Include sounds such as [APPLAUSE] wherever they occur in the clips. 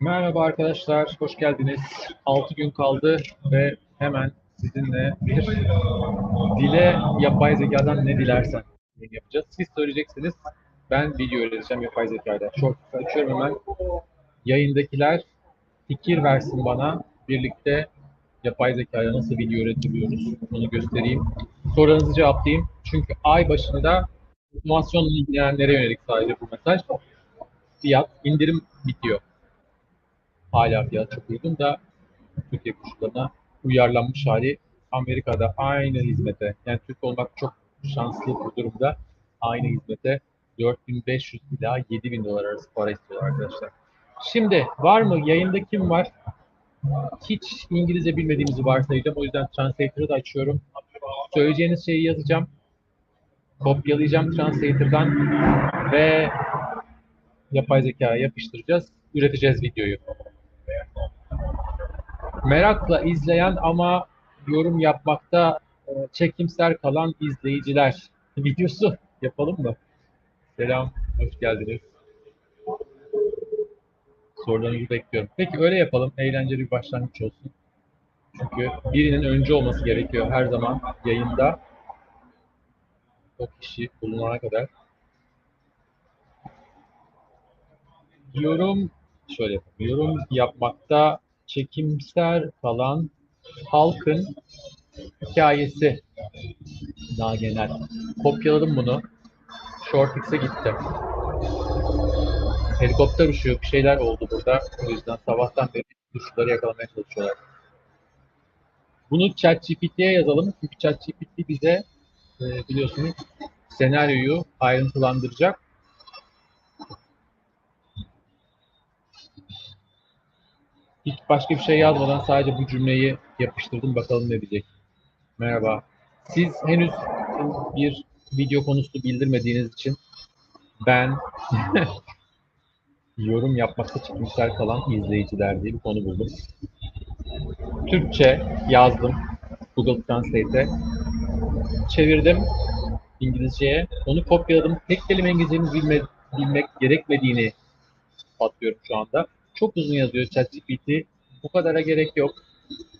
Merhaba arkadaşlar, hoş geldiniz. 6 gün kaldı ve hemen sizinle bir dile yapay zekadan ne dilersen yapacağız. Siz söyleyeceksiniz, ben video öğreteceğim yapay zekayla. Short açıyorum hemen. Yayındakiler fikir versin bana. Birlikte yapay zekayla nasıl video üretebiliyoruz bunu göstereyim. Sorularınızı cevaplayayım. Çünkü ay başında otomasyonla ilgilenenlere yönelik sadece bu mesaj. Fiyat, indirim bitiyor. Hala fiyat çok uygun da Türkiye koşullarına uyarlanmış hali Amerika'da aynı hizmete yani Türk olmak çok şanslı bu durumda aynı hizmete 4500 ila 7000 dolar arası para istiyorlar arkadaşlar. Şimdi var mı? Yayında kim var? Hiç İngilizce bilmediğimizi varsayacağım. O yüzden Translator'ı da açıyorum. Söyleyeceğiniz şeyi yazacağım. Kopyalayacağım Translator'dan ve yapay zekaya yapıştıracağız. Üreteceğiz videoyu. Merakla izleyen ama yorum yapmakta e, çekimser kalan izleyiciler videosu yapalım mı? Selam, hoş geldiniz. Sorularınızı bekliyorum. Peki öyle yapalım. Eğlenceli bir başlangıç olsun. Çünkü birinin önce olması gerekiyor her zaman yayında. O kişi bulunana kadar. Yorum şöyle. Yorum yapmakta çekimser kalan halkın hikayesi daha genel. Kopyaladım bunu. Shortx'e gittim. Helikopter uçuyor. Bir şeyler oldu burada. O yüzden sabahtan beri tuşları yakalamaya çalışıyorlar. Bunu ChatGPT'ye yazalım. Çünkü ChatGPT bize e, biliyorsunuz senaryoyu ayrıntılandıracak. Hiç başka bir şey yazmadan sadece bu cümleyi yapıştırdım. Bakalım ne diyecek. Merhaba. Siz henüz bir video konusu bildirmediğiniz için ben [LAUGHS] yorum yapmakta çekimsel kalan izleyiciler diye bir konu buldum. Türkçe yazdım Google Translate'e. Çevirdim İngilizceye. Onu kopyaladım. Tek kelime İngilizcenin bilme, bilmek gerekmediğini patlıyorum şu anda. Çok uzun yazıyor ChatGPT. Bu kadara gerek yok.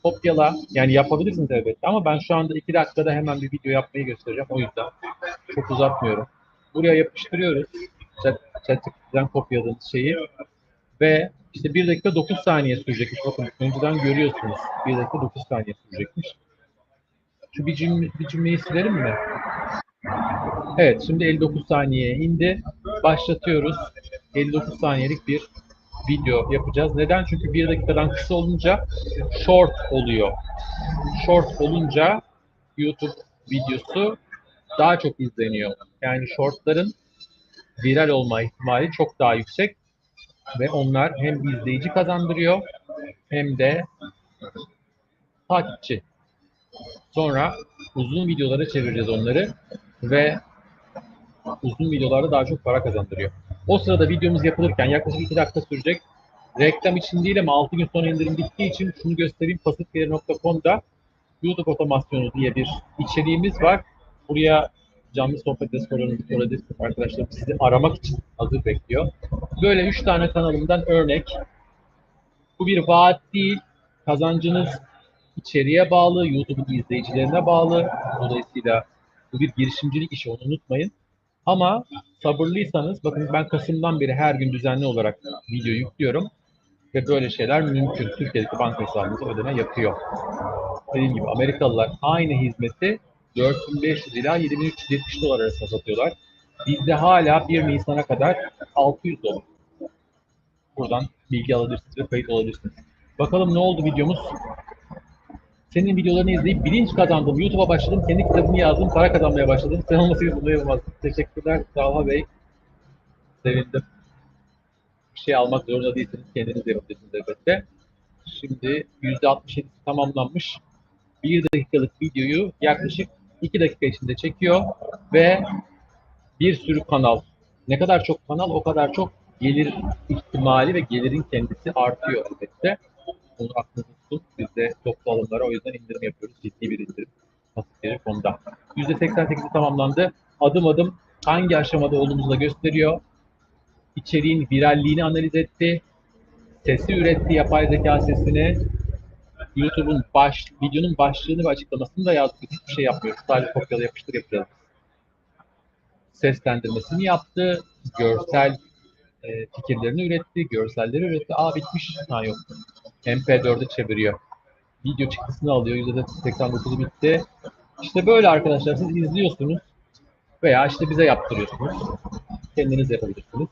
Kopyala. Yani yapabilirsiniz elbette ama ben şu anda iki dakikada hemen bir video yapmayı göstereceğim. O yüzden çok uzatmıyorum. Buraya yapıştırıyoruz. Chat, ChatGPT'den kopyaladığımız şeyi. Ve işte 1 dakika 9 saniye sürecekmiş. Bakın önceden görüyorsunuz. 1 dakika 9 saniye sürecekmiş. Şu bir, cümle, bir cümleyi silelim mi? Evet şimdi 59 saniyeye indi. Başlatıyoruz. 59 saniyelik bir video yapacağız. Neden? Çünkü 1 dakikadan kısa olunca short oluyor. Short olunca YouTube videosu daha çok izleniyor. Yani shortların viral olma ihtimali çok daha yüksek ve onlar hem izleyici kazandırıyor hem de takipçi. Sonra uzun videolara çevireceğiz onları ve uzun videolarda daha çok para kazandırıyor. O sırada videomuz yapılırken yaklaşık 2 dakika sürecek. Reklam için değil ama 6 gün sonra indirim bittiği için şunu göstereyim. Pasifgelir.com'da YouTube otomasyonu diye bir içeriğimiz var. Buraya canlı sohbette sorularınızı sorabilirsiniz arkadaşlar. Sizi aramak için hazır bekliyor. Böyle 3 tane kanalımdan örnek. Bu bir vaat değil. Kazancınız içeriye bağlı, YouTube'un izleyicilerine bağlı. Dolayısıyla bu bir girişimcilik işi onu unutmayın. Ama sabırlıysanız, bakın ben Kasım'dan beri her gün düzenli olarak video yüklüyorum. Ve böyle şeyler mümkün. Türkiye'deki banka hesabınıza ödeme yapıyor. Dediğim gibi Amerikalılar aynı hizmeti 4500 ila 7370 dolar arasında satıyorlar. Bizde hala 1 Nisan'a kadar 600 dolar. Buradan bilgi alabilirsiniz ve kayıt olabilirsiniz. Bakalım ne oldu videomuz? Senin videolarını izleyip bilinç kazandım. YouTube'a başladım. Kendi kitabımı yazdım. Para kazanmaya başladım. Sen olmasaydı bunu yapamazdım. Teşekkürler Talha Bey. Sevindim. Bir şey almak zorunda değilsiniz. Kendiniz yapabilirsiniz elbette. Şimdi %67 tamamlanmış. 1 dakikalık videoyu yaklaşık 2 dakika içinde çekiyor ve bir sürü kanal. Ne kadar çok kanal o kadar çok gelir ihtimali ve gelirin kendisi artıyor elbette. Onu aklınızda tutun. Biz de toplu alımlara o yüzden indirim yapıyoruz. Ciddi bir indirim. Pasifleri konuda. %88'i tamamlandı. Adım adım hangi aşamada olduğumuzu da gösteriyor. içeriğin viralliğini analiz etti. Sesi üretti, yapay zeka sesini. YouTube'un baş, videonun başlığını ve açıklamasını da yazdık. Hiçbir şey yapmıyoruz. Sadece kopyala yapıştır yapacağız. Seslendirmesini yaptı. Görsel e, fikirlerini üretti. Görselleri üretti. Aa bitmiş. Ha yok. MP4'e çeviriyor. Video çıktısını alıyor. %89'u bitti. İşte böyle arkadaşlar. Siz izliyorsunuz. Veya işte bize yaptırıyorsunuz. Kendiniz yapabilirsiniz.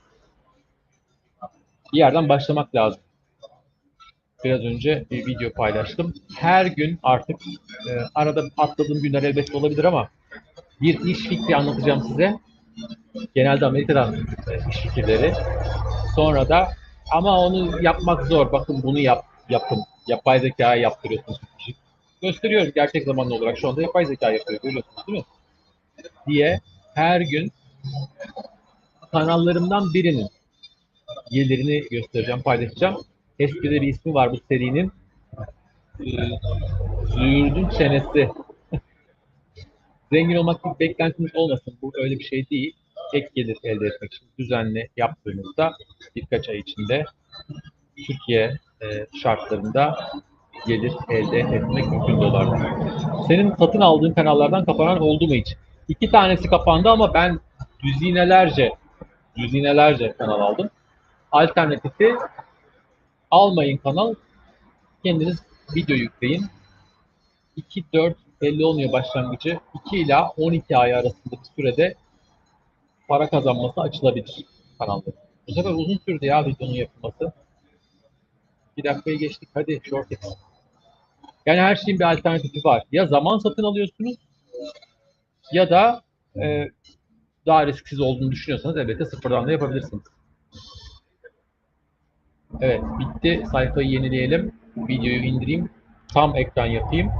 Bir yerden başlamak lazım. Biraz önce bir video paylaştım. Her gün artık e, arada atladığım günler elbette olabilir ama bir iş fikri anlatacağım size. Genelde Amerika'dan e, iş fikirleri. Sonra da ama onu yapmak zor. Bakın bunu yap, yapın. Yapay zeka yaptırıyorsunuz. Gösteriyoruz gerçek zamanlı olarak. Şu anda yapay zeka yapıyor. Görüyorsunuz değil mi? Diye her gün kanallarımdan birinin gelirini göstereceğim, paylaşacağım. Espride bir ismi var bu serinin. Ee, Züğürdün çenesi. [LAUGHS] Zengin olmak gibi beklentiniz olmasın. Bu öyle bir şey değil. Ek gelir elde etmek için düzenli yaptığınızda birkaç ay içinde Türkiye e, şartlarında gelir elde etmek mümkün dolarla. Senin satın aldığın kanallardan kapanan oldu mu hiç? İki tanesi kapandı ama ben düzinelerce düzinelerce kanal aldım. Alternatifi almayın kanal. Kendiniz video yükleyin. 2 4 belli olmuyor başlangıcı. 2 ila 12 ay arasında bir sürede para kazanması açılabilir kanalda. Bu sefer uzun sürdü ya videonun yapılması. Bir dakikayı geçtik. Hadi short it. Yani her şeyin bir alternatifi var. Ya zaman satın alıyorsunuz ya da e, daha risksiz olduğunu düşünüyorsanız elbette sıfırdan da yapabilirsiniz. Evet bitti. Sayfayı yenileyelim. Videoyu indireyim. Tam ekran yapayım.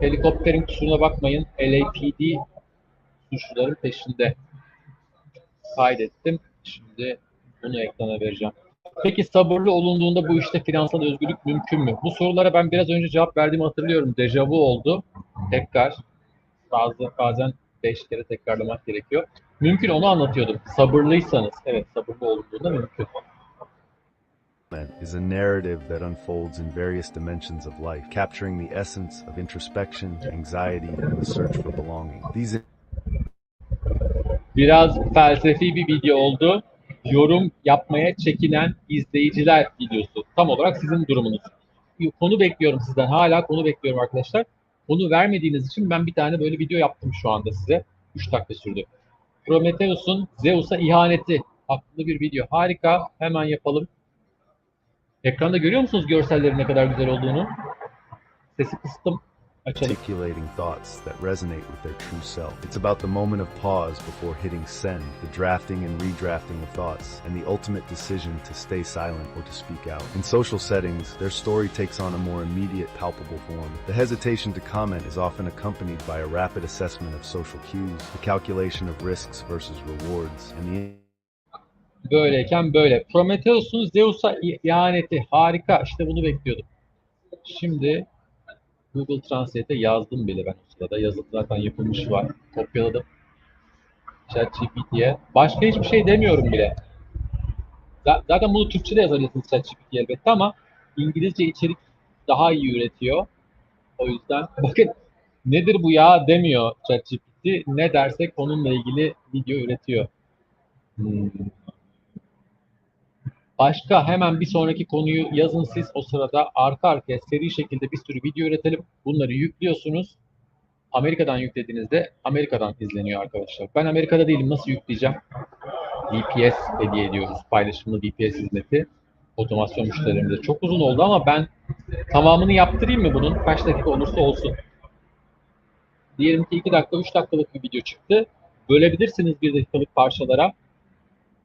Helikopterin kusuruna bakmayın. LAPD suçluların peşinde. Kaydettim. Şimdi bunu ekrana vereceğim. Peki sabırlı olunduğunda bu işte finansal özgürlük mümkün mü? Bu sorulara ben biraz önce cevap verdiğimi hatırlıyorum. Dejavu oldu. Tekrar bazı bazen beş kere tekrarlamak gerekiyor. Mümkün onu anlatıyordum. Sabırlıysanız, evet sabırlı olunduğunda mümkün. is a narrative that unfolds in various dimensions of life, capturing the essence of introspection, anxiety, and the search for belonging. These Biraz felsefi bir video oldu. Yorum yapmaya çekinen izleyiciler videosu. Tam olarak sizin durumunuz. Konu bekliyorum sizden. Hala konu bekliyorum arkadaşlar. Konu vermediğiniz için ben bir tane böyle video yaptım şu anda size. 3 dakika sürdü. Prometheus'un Zeus'a ihaneti hakkında bir video. Harika. Hemen yapalım. Ekranda görüyor musunuz görsellerin ne kadar güzel olduğunu? Sesi kıstım. Articulating thoughts that resonate with their true self. It's about the moment of pause before hitting send, the drafting and redrafting of thoughts, and the ultimate decision to stay silent or to speak out. In social settings, their story takes on a more immediate, palpable form. The hesitation to comment is often accompanied by a rapid assessment of social cues, the calculation of risks versus rewards, and the Böyleyken böyle. Prometheus'un Zeus'a ihaneti. Harika. İşte bunu bekliyordum. Şimdi Google Translate'e yazdım bile ben o sırada. Yazıp zaten yapılmış var. Kopyaladım. ChatGPT'ye. Başka hiçbir şey demiyorum bile. Zaten bunu Türkçe'de yazabilirsiniz ChatGPT'ye elbette ama İngilizce içerik daha iyi üretiyor. O yüzden [LAUGHS] bakın nedir bu ya demiyor ChatGPT. Ne dersek onunla ilgili video üretiyor. Hmm. Başka hemen bir sonraki konuyu yazın siz o sırada arka arkaya seri şekilde bir sürü video üretelim. Bunları yüklüyorsunuz. Amerika'dan yüklediğinizde Amerika'dan izleniyor arkadaşlar. Ben Amerika'da değilim. Nasıl yükleyeceğim? VPS hediye ediyoruz. Paylaşımlı VPS hizmeti. Otomasyon müşterilerimize. Çok uzun oldu ama ben tamamını yaptırayım mı bunun? Kaç dakika olursa olsun. Diyelim ki 2 dakika, 3 dakikalık bir video çıktı. Bölebilirsiniz 1 dakikalık parçalara.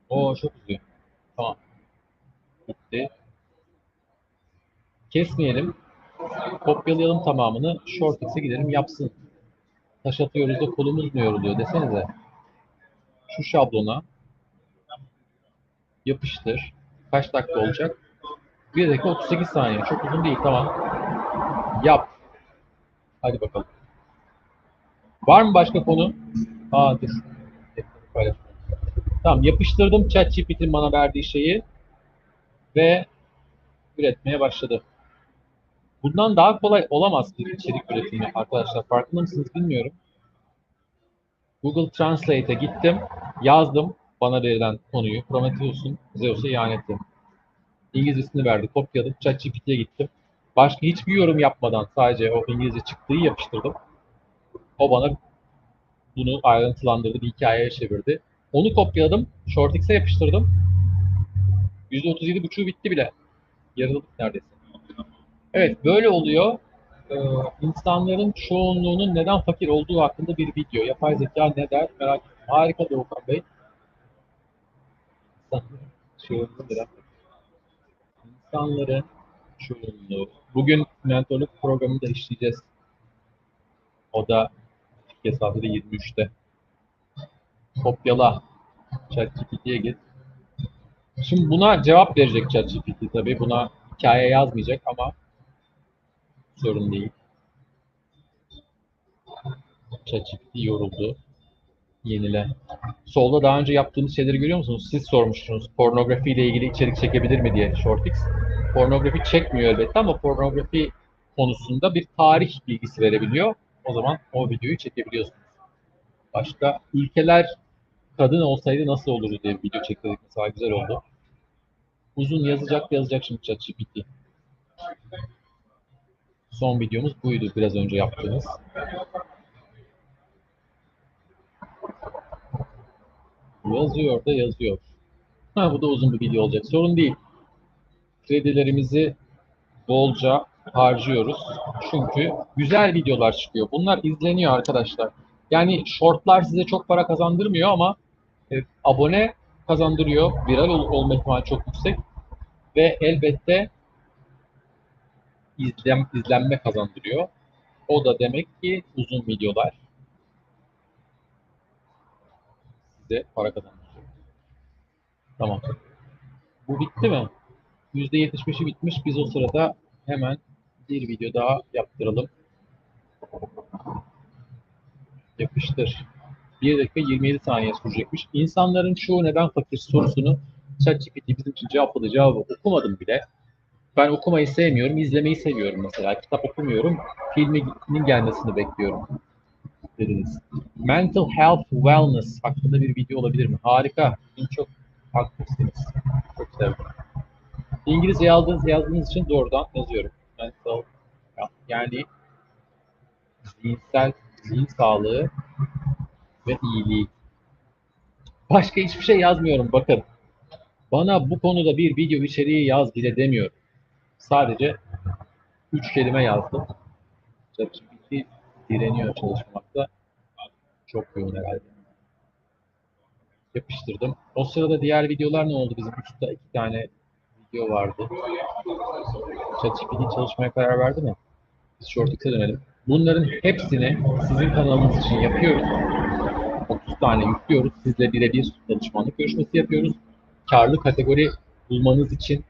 Oo çok uzuyor. Tamam. Bitti. Kesmeyelim. Kopyalayalım tamamını. Shortx'e gidelim yapsın. Taş atıyoruz da kolumuz mu yoruluyor desenize. Şu şablona yapıştır. Kaç dakika olacak? 1 dakika 38 saniye. Çok uzun değil. Tamam. Yap. Hadi bakalım. Var mı başka konu? Aa dur. Tamam yapıştırdım ChatGPT'nin bana verdiği şeyi ve üretmeye başladı. Bundan daha kolay olamaz bir içerik üretimi arkadaşlar. Farkında mısınız bilmiyorum. Google Translate'e gittim, yazdım bana verilen konuyu. Prometheus'un Zeus'a ihaneti. İngilizcesini verdi, kopyaladım. ChatGPT'ye gittim. Başka hiçbir yorum yapmadan sadece o İngilizce çıktığı yapıştırdım. O bana bunu ayrıntılandırdı, bir hikayeye çevirdi. Onu kopyaladım, ShortX'e yapıştırdım. %37.5'u bitti bile. Yarıldık neredeyse. Evet, böyle oluyor. Ee, insanların çoğunluğunun neden fakir olduğu hakkında bir video. Yapay zeka ne der merak ettim. Harika Doğukan Bey. İnsanların? İnsanların çoğunluğu. Bugün mentorluk programını da işleyeceğiz. O da Türkiye 23'te. Kopyala. ChatGPT'ye git. Şimdi buna cevap verecek ChatGPT tabii. Buna hikaye yazmayacak ama sorun değil. ChatGPT yoruldu. Yenile. Solda daha önce yaptığımız şeyleri görüyor musunuz? Siz sormuştunuz pornografi ile ilgili içerik çekebilir mi diye ShortX. Pornografi çekmiyor elbette ama pornografi konusunda bir tarih bilgisi verebiliyor. O zaman o videoyu çekebiliyorsunuz. Başka ülkeler kadın olsaydı nasıl olurdu diye bir video çektirdik mesela güzel oldu. Uzun yazacak yazacak şimdi ChatGPT. Son videomuz buydu biraz önce yaptığımız. Yazıyor da yazıyor. Ha, bu da uzun bir video olacak. Sorun değil. Kredilerimizi bolca harcıyoruz. Çünkü güzel videolar çıkıyor. Bunlar izleniyor arkadaşlar. Yani shortlar size çok para kazandırmıyor ama e, abone kazandırıyor. Viral ol- olma ihtimali çok yüksek. Ve elbette izlem, izlenme kazandırıyor. O da demek ki uzun videolar size para kazandırıyor. Tamam. Bu bitti mi? %75'i bitmiş. Biz o sırada hemen bir video daha yaptıralım. Yapıştır. 1 dakika 27 saniye sürecekmiş. İnsanların çoğu neden fakir sorusunu ChatGPT bizim için cevapladı. Cevabı okumadım bile. Ben okumayı sevmiyorum, izlemeyi seviyorum mesela. Kitap okumuyorum, filmin gelmesini bekliyorum dediniz. Mental Health Wellness hakkında bir video olabilir mi? Harika. Siz çok haklısınız. Çok sevdim. İngilizce yazdığınız, yazdığınız için doğrudan yazıyorum. Mental. Yani zihinsel, zihin sağlığı ve iyiliği. Başka hiçbir şey yazmıyorum bakın. Bana bu konuda bir video içeriği yaz bile demiyorum. Sadece üç kelime yazdım. ChatGPT direniyor çalışmakta. Çok yoğun herhalde. Yapıştırdım. O sırada diğer videolar ne oldu? Bizim üstte iki tane video vardı. ChatGPT çalışmaya karar verdi mi? Biz ShortX'e dönelim. Bunların hepsini sizin kanalınız için yapıyoruz. 30 tane yüklüyoruz. Sizle birebir danışmanlık görüşmesi yapıyoruz. Karlı kategori bulmanız için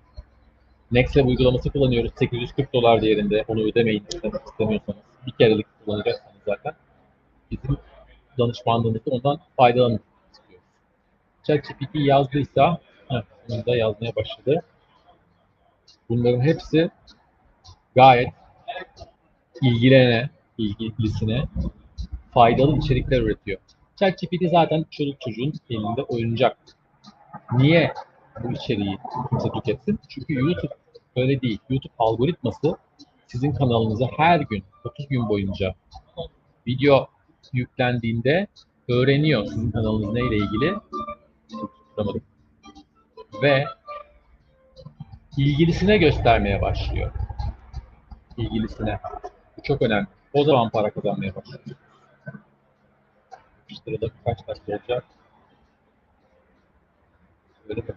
Nextweb uygulaması kullanıyoruz. 840 dolar değerinde. Onu ödemeyin istemiyorsanız. Bir kerelik kullanacaksınız zaten. Bizim danışmanlığımızda ondan faydalanın istiyoruz. ChatGPT yazdıysa heh, bunu da yazmaya başladı. Bunların hepsi gayet ilgilene, ilgilisine faydalı içerikler üretiyor. ChatGPT zaten çocuk çocuğun elinde oyuncak. Niye bu içeriği kimse tüketsin? Çünkü YouTube öyle değil. YouTube algoritması sizin kanalınıza her gün 30 gün boyunca video yüklendiğinde öğreniyor sizin kanalınız neyle ilgili. Ve ilgilisine göstermeye başlıyor. İlgilisine. Bu çok önemli. O zaman para kazanmaya başlıyor. Yapıştırılır. Kaç dakika olacak? Öyle mi?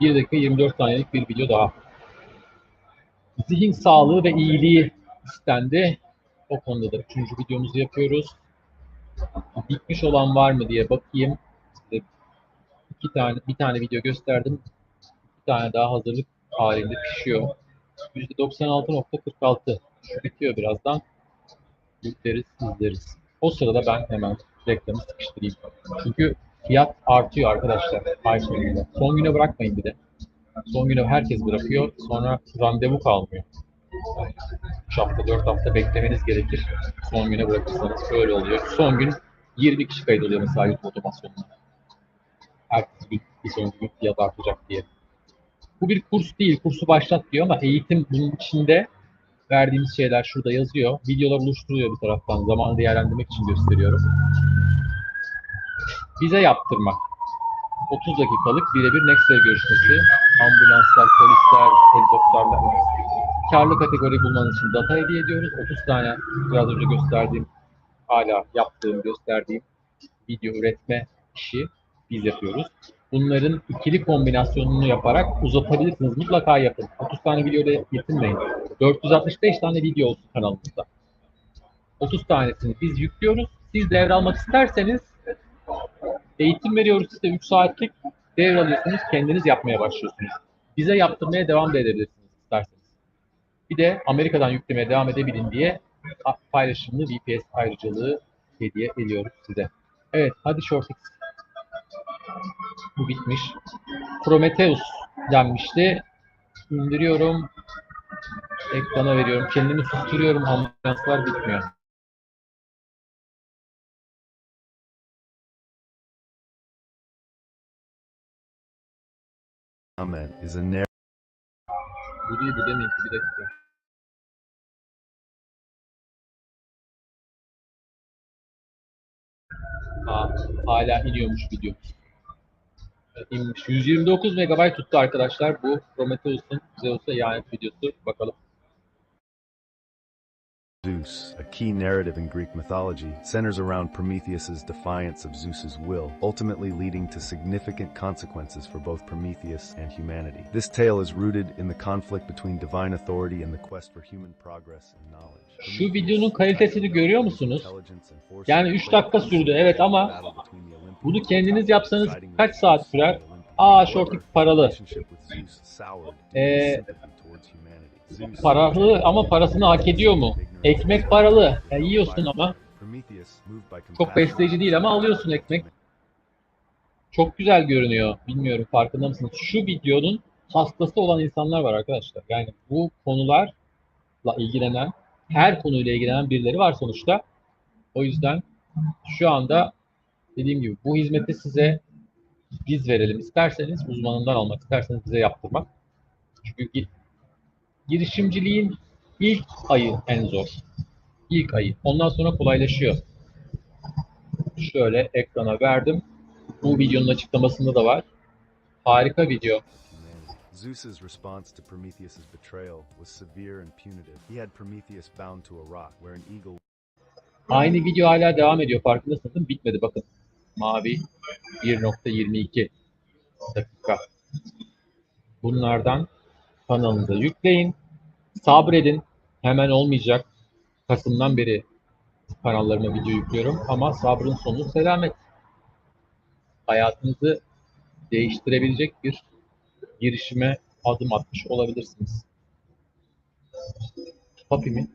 1 dakika 24 saniyelik bir video daha. Zihin sağlığı ve iyiliği istendi. O konuda da üçüncü videomuzu yapıyoruz. Bitmiş olan var mı diye bakayım. Size iki tane, bir tane video gösterdim. Bir tane daha hazırlık halinde pişiyor. %96.46. Şu bitiyor birazdan. Yükleriz, izleriz. O sırada ben hemen reklamı sıkıştırayım. Çünkü Fiyat artıyor arkadaşlar ay sonunda. Son güne bırakmayın bir de. Son güne herkes bırakıyor. Sonra randevu kalmıyor. 3 hafta 4 hafta beklemeniz gerekir. Son güne bırakırsanız böyle oluyor. Son gün 20 kişi kayıt oluyor mesela YouTube otomasyonuna. Ertesi gün bir sonraki gün fiyat artacak diye. Bu bir kurs değil. Kursu başlat diyor ama eğitim bunun içinde verdiğimiz şeyler şurada yazıyor. Videolar oluşturuyor bir taraftan. Zamanı değerlendirmek için gösteriyorum. Bize yaptırmak. 30 dakikalık birebir Nextwave görüşmesi. Ambulanslar, polisler, helikopterler. Karlı kategori bulmanız için data hediye ediyoruz. 30 tane biraz önce gösterdiğim, hala yaptığım, gösterdiğim video üretme işi biz yapıyoruz. Bunların ikili kombinasyonunu yaparak uzatabilirsiniz. Mutlaka yapın. 30 tane videoyla yetinmeyin. 465 tane video olsun kanalımızda. 30 tanesini biz yüklüyoruz. Siz devralmak isterseniz eğitim veriyoruz size 3 saatlik devralıyorsunuz. Kendiniz yapmaya başlıyorsunuz. Bize yaptırmaya devam da edebilirsiniz isterseniz. Bir de Amerika'dan yüklemeye devam edebilin diye paylaşımlı VPS ayrıcalığı hediye ediyoruz size. Evet hadi Shortix. Bu bitmiş. Prometheus denmişti. İndiriyorum. Ekrana veriyorum. Kendimi susturuyorum. Ambulanslar bitmiyor. comment is a narrative. Bu değil bu demeyin bir dakika. Ha, hala iniyormuş video. İnmiş. 129 MB tuttu arkadaşlar bu Prometheus'un Zeus'a ihanet videosu. Bakalım. Zeus, a key narrative in Greek mythology, centers around Prometheus's defiance of Zeus's will, ultimately leading to significant consequences for both Prometheus and humanity. This tale is rooted in the conflict between divine authority and the quest for human progress and knowledge. Şu videonun kalitesini görüyor musunuz? Yani üç dakika sürdü, evet ama bunu kendiniz yapsanız kaç saat sürer? Aa, Shorty paralı. Ee, Paralı ama parasını hak ediyor mu? Ekmek paralı. Ya yiyorsun ama. Çok besleyici değil ama alıyorsun ekmek. Çok güzel görünüyor. Bilmiyorum farkında mısınız? Şu videonun hastası olan insanlar var arkadaşlar. Yani bu konularla ilgilenen, her konuyla ilgilenen birileri var sonuçta. O yüzden şu anda dediğim gibi bu hizmeti size biz verelim isterseniz, uzmanından almak isterseniz bize yaptırmak. Çünkü gi- girişimciliğin ilk ayı en zor. İlk ayı. Ondan sonra kolaylaşıyor. Şöyle ekrana verdim. Bu videonun açıklamasında da var. Harika video. Zeus's response to Prometheus's betrayal was severe and punitive. He had Prometheus bound to a rock where an eagle Aynı video hala devam ediyor. Farkındasınız değil mi? Bitmedi bakın. Mavi 1.22 dakika. Bunlardan kanalınıza yükleyin. Sabredin. Hemen olmayacak. Kasım'dan beri kanallarıma video yüklüyorum. Ama sabrın sonu selamet. Hayatınızı değiştirebilecek bir girişime adım atmış olabilirsiniz. Papi mi?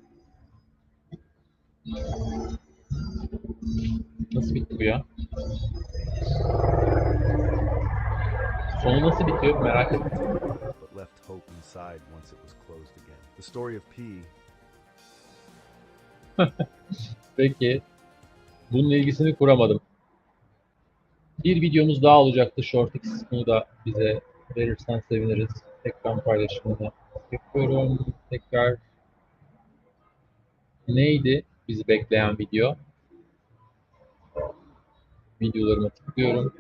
Nasıl bitti bu ya? Sonu nasıl bitiyor merak ettim. left hope inside once it was closed again. The story of P [LAUGHS] Peki. Bununla ilgisini kuramadım. Bir videomuz daha olacaktı Shortix. Bunu da bize verirsen seviniriz. Ekran paylaşımını yapıyorum. Tekrar neydi bizi bekleyen video? Videolarıma tıklıyorum.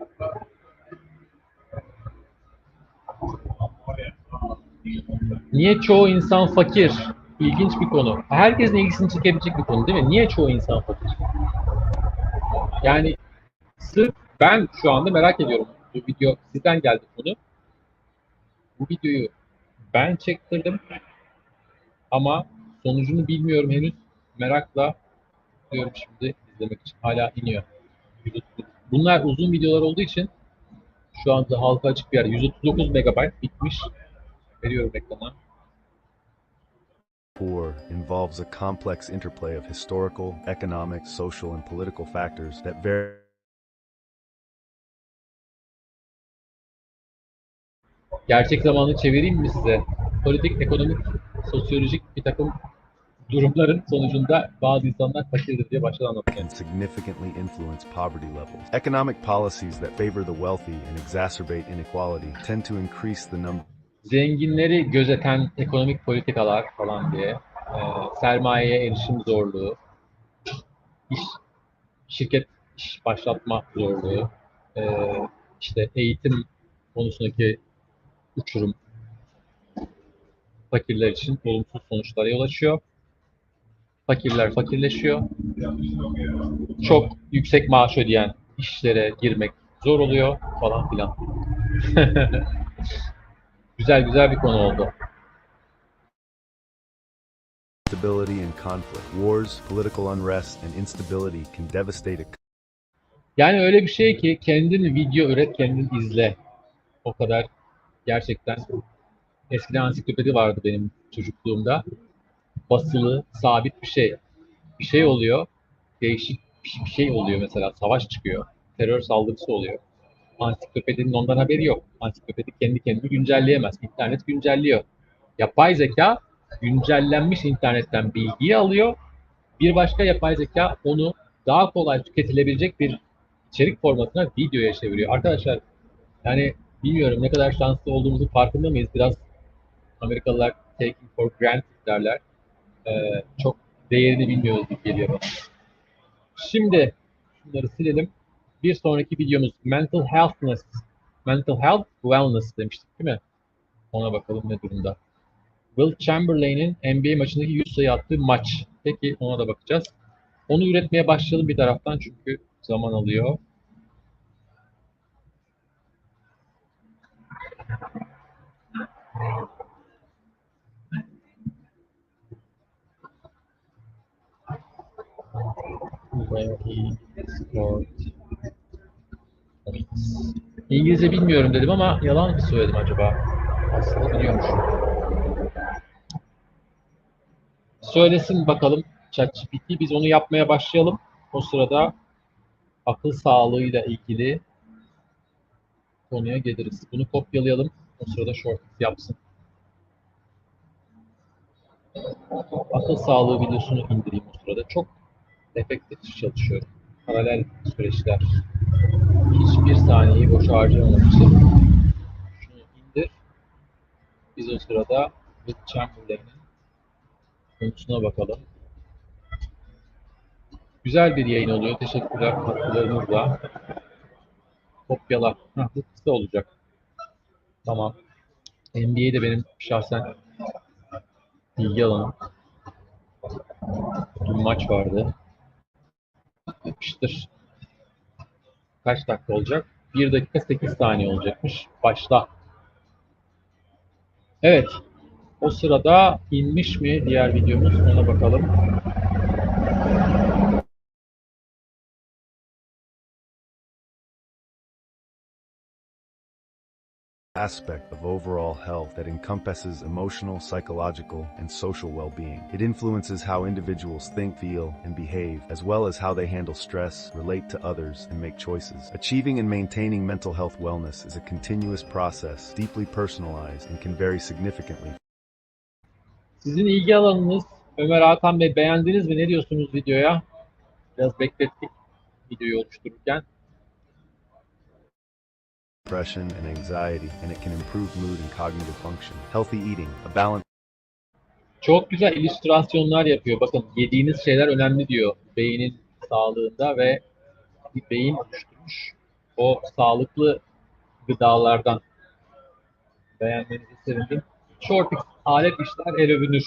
Niye çoğu insan fakir? İlginç bir konu. Herkesin ilgisini çekebilecek bir konu değil mi? Niye çoğu insan fakir? Yani sırf ben şu anda merak ediyorum. Bu video sizden geldi konu. Bu videoyu ben çektirdim. Ama sonucunu bilmiyorum henüz. Merakla diyorum şimdi izlemek için. Hala iniyor. 139. Bunlar uzun videolar olduğu için şu anda halka açık bir yer. 139 MB bitmiş. Veriyorum reklama. War involves a complex interplay of historical, economic, social, and political factors that vary. Gerçek zamanlı çevireyim mi size? Politik, ekonomik, sosyolojik bir takım durumların sonucunda bazı insanlar fakirdir diye başladı anlatmaya. significantly influence poverty levels. Economic policies that favor the wealthy and exacerbate inequality tend to increase the number Zenginleri gözeten ekonomik politikalar falan diye, e, sermayeye erişim zorluğu, iş, şirket iş başlatma zorluğu, e, işte eğitim konusundaki uçurum fakirler için olumsuz sonuçlara yol açıyor. Fakirler fakirleşiyor. Çok yüksek maaş ödeyen işlere girmek zor oluyor falan filan. [LAUGHS] güzel güzel bir konu oldu. stability and conflict. Wars, political unrest, and instability can devastate a Yani öyle bir şey ki kendin video üret, kendin izle. O kadar gerçekten. Eskiden ansiklopedi vardı benim çocukluğumda. Basılı, sabit bir şey. Bir şey oluyor, değişik bir şey oluyor mesela. Savaş çıkıyor, terör saldırısı oluyor. Ansiklopedinin ondan haberi yok. Ansiklopedi kendi kendini güncelleyemez. İnternet güncelliyor. Yapay zeka güncellenmiş internetten bilgiyi alıyor. Bir başka yapay zeka onu daha kolay tüketilebilecek bir içerik formatına videoya çeviriyor. Arkadaşlar yani bilmiyorum ne kadar şanslı olduğumuzun farkında mıyız? Biraz Amerikalılar taking for granted derler. Ee, çok değerini bilmiyoruz gibi geliyor bana. Şimdi şunları silelim. Bir sonraki videomuz mental healthness. Mental health wellness demiştik değil mi? Ona bakalım ne durumda. Will Chamberlain'in NBA maçındaki 100 sayı attığı maç. Peki ona da bakacağız. Onu üretmeye başlayalım bir taraftan çünkü zaman alıyor. Where he scored points. İngilizce bilmiyorum dedim ama yalan mı söyledim acaba? Aslında biliyormuşum. Söylesin bakalım ChatGPT. Biz onu yapmaya başlayalım. O sırada akıl sağlığıyla ilgili konuya geliriz. Bunu kopyalayalım. O sırada short yapsın. Akıl sağlığı videosunu indireyim o sırada. Çok efektif çalışıyorum. Paralel süreçler. Hiçbir saniyeyi boşa harcamamak için şunu indir. Biz o sırada Will Chamberlain'in konusuna bakalım. Güzel bir yayın oluyor. Teşekkürler katkılarınızla. Kopyala. Heh, bu kısa olacak. Tamam. NBA'de benim şahsen ilgi alanım. Dün maç vardı. Yapıştır. Kaç dakika olacak? 1 dakika 8 saniye olacakmış. Başla. Evet. O sırada inmiş mi diğer videomuz? Ona bakalım. Aspect of overall health that encompasses emotional, psychological, and social well-being. It influences how individuals think, feel, and behave, as well as how they handle stress, relate to others, and make choices. Achieving and maintaining mental health wellness is a continuous process, deeply personalized, and can vary significantly Sizin ilgi alanınız Ömer Hakan Bey beğendiniz mi? Ne diyorsunuz videoya? Biraz beklettik videoyu oluştururken. Depression and anxiety, and it can improve mood and cognitive function. Healthy eating, a balanced Çok güzel illüstrasyonlar yapıyor. Bakın yediğiniz şeyler önemli diyor beynin sağlığında ve beyin oluşturmuş. O sağlıklı gıdalardan beğenmenizi sevindim. Shortix alet işler el övünür.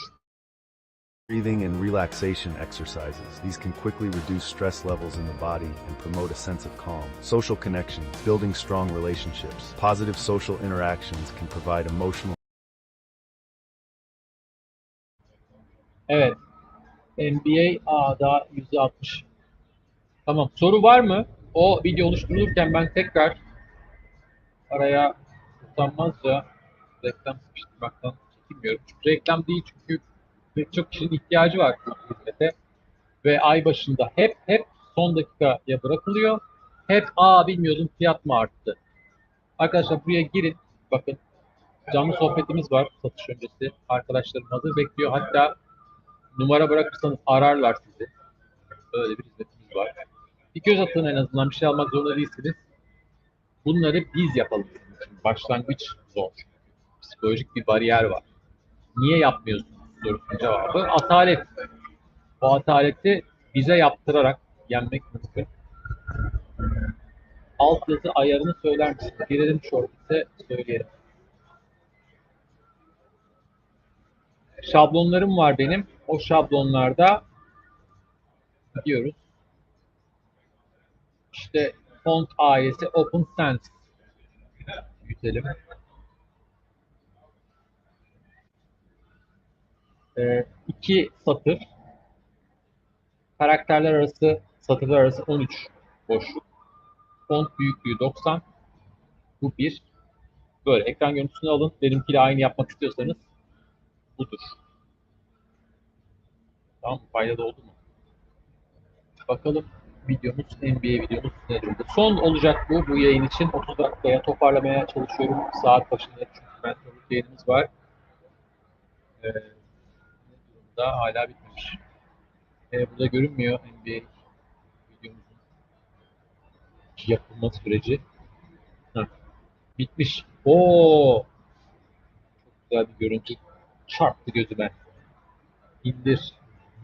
Breathing and relaxation exercises. These can quickly reduce stress levels in the body and promote a sense of calm. Social connections, building strong relationships. Positive social interactions can provide emotional Evet. NBA A'da %60. Tamam. Soru var mı? O video oluşturulurken ben tekrar araya utanmazca reklam sıkıştırmaktan çekinmiyorum. Çünkü reklam değil çünkü pek çok kişinin ihtiyacı var hizmete. Ve ay başında hep hep son dakikaya bırakılıyor. Hep aa bilmiyordum fiyat mı arttı. Arkadaşlar buraya girin. Bakın canlı sohbetimiz var satış öncesi. Arkadaşlarım hazır bekliyor. Hatta numara bırakırsanız ararlar sizi. Böyle bir hizmetimiz var. Bir göz atın en azından bir şey almak zorunda değilsiniz. Bunları biz yapalım. Başlangıç zor. Psikolojik bir bariyer var. Niye yapmıyorsunuz sorusunun cevabı atalet. O ataleti bize yaptırarak yenmek mümkün. Alt yazı ayarını söyler misin? Girelim shortlis'e söyleyelim. Şablonlarım var benim. O şablonlarda gidiyoruz. İşte font ayesi Open Sans. Büyütelim. Ee, iki satır. Karakterler arası, satırlar arası 13 boşluk. Font büyüklüğü 90. Bu bir. Böyle ekran görüntüsünü alın. Benimkiyle aynı yapmak istiyorsanız budur. Tamam? Faydalı oldu mu? Bakalım videomuz, NBA videomuz ne durumda? Son olacak bu, bu yayın için. 30 dakikaya toparlamaya çalışıyorum. Saat başında çünkü mentorluk yayınımız var. Ee, durumda? Hala bitmemiş. Ee, burada görünmüyor NBA videomuzun yapılma süreci. Heh. Bitmiş. Oo! Çok güzel bir görüntü çarptı gözüme. İndir.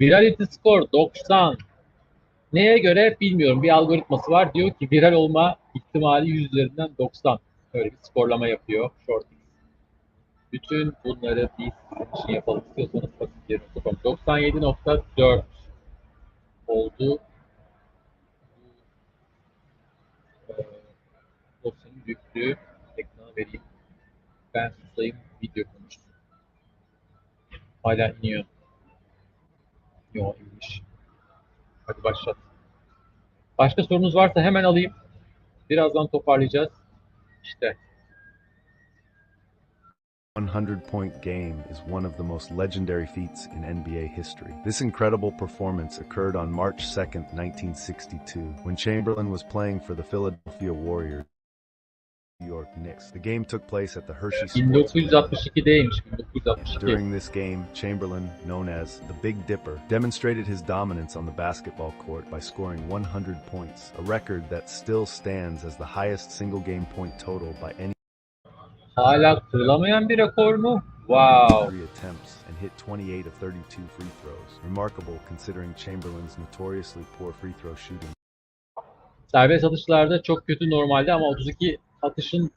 Virality score 90. Neye göre bilmiyorum. Bir algoritması var. Diyor ki viral olma ihtimali 100 üzerinden 90. Öyle bir skorlama yapıyor. Short. Bütün bunları biz sizin için yapalım istiyorsanız geri.com. 97.4 oldu. Ee, dosyanın büyüklüğü ekrana vereyim. Ben susayım video konuşsun. Hala iniyor. Yo inmiş. Hadi başlat. Başka sorunuz varsa hemen alayım. Birazdan toparlayacağız. İşte 100 point game is one of the most legendary feats in NBA history. This incredible performance occurred on March 2nd, 1962, when Chamberlain was playing for the Philadelphia Warriors. New York Knicks. The game took place at the Hershey Sports Arena. 1962'deymiş. 1962. During this game, Chamberlain, known as the Big Dipper, demonstrated his dominance on the basketball court by scoring 100 points, a record that still stands as the highest single game point total by any Hala kırılamayan bir rekor mu? Wow. attempts and hit 28 of 32 free throws. Remarkable considering Chamberlain's notoriously poor free throw shooting. Serbest atışlarda çok kötü normalde ama 32 atışın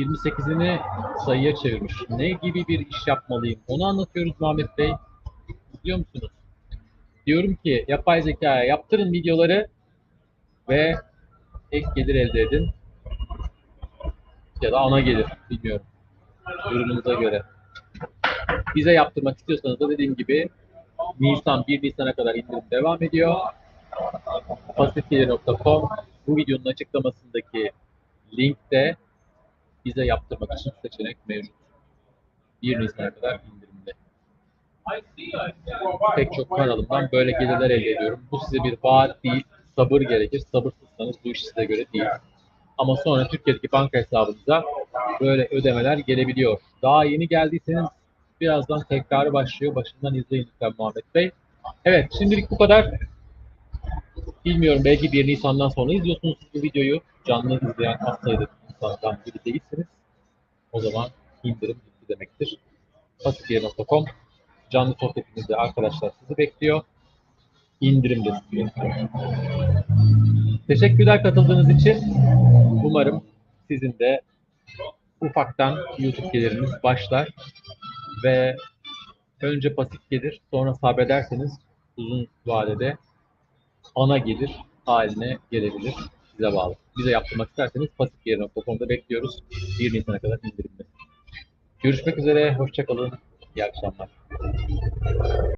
28'ini sayıya çevirmiş. Ne gibi bir iş yapmalıyım? Onu anlatıyoruz Muhammed Bey. Biliyor musunuz? Diyorum ki yapay zekaya yaptırın videoları ve ek gelir elde edin. Ya da ana gelir. Bilmiyorum. Ürününüze göre. Bize yaptırmak istiyorsanız da dediğim gibi Nisan 1 Nisan'a kadar indirim devam ediyor. pasifgelir.com bu videonun açıklamasındaki linkte bize yaptırmak için seçenek mevcut. 1 Nisan'a kadar indirimde. Pek çok kanalımdan böyle gelirler elde ediyorum. Bu size bir vaat değil, sabır gerekir. Sabırsızsanız bu iş size göre değil. Ama sonra Türkiye'deki banka hesabınıza böyle ödemeler gelebiliyor. Daha yeni geldiyseniz birazdan tekrarı başlıyor. Başından izleyin lütfen Muhammed Bey. Evet şimdilik bu kadar. Bilmiyorum belki 1 Nisan'dan sonra izliyorsunuz bu videoyu. Canlı izleyen az sayıda insandan biri değilsiniz. O zaman indirim bitti demektir. Pasifyer.com Canlı sohbetimizde arkadaşlar sizi bekliyor. İndirim de sizi bekliyor. Teşekkürler katıldığınız için. Umarım sizin de ufaktan YouTube geliriniz başlar ve önce pasif gelir sonra sabrederseniz uzun vadede ana gelir haline gelebilir. Size bağlı. Bize yaptırmak isterseniz pasifgelir.com'da bekliyoruz. 1 Nisan'a kadar indirimde. Görüşmek üzere. Hoşçakalın. İyi akşamlar.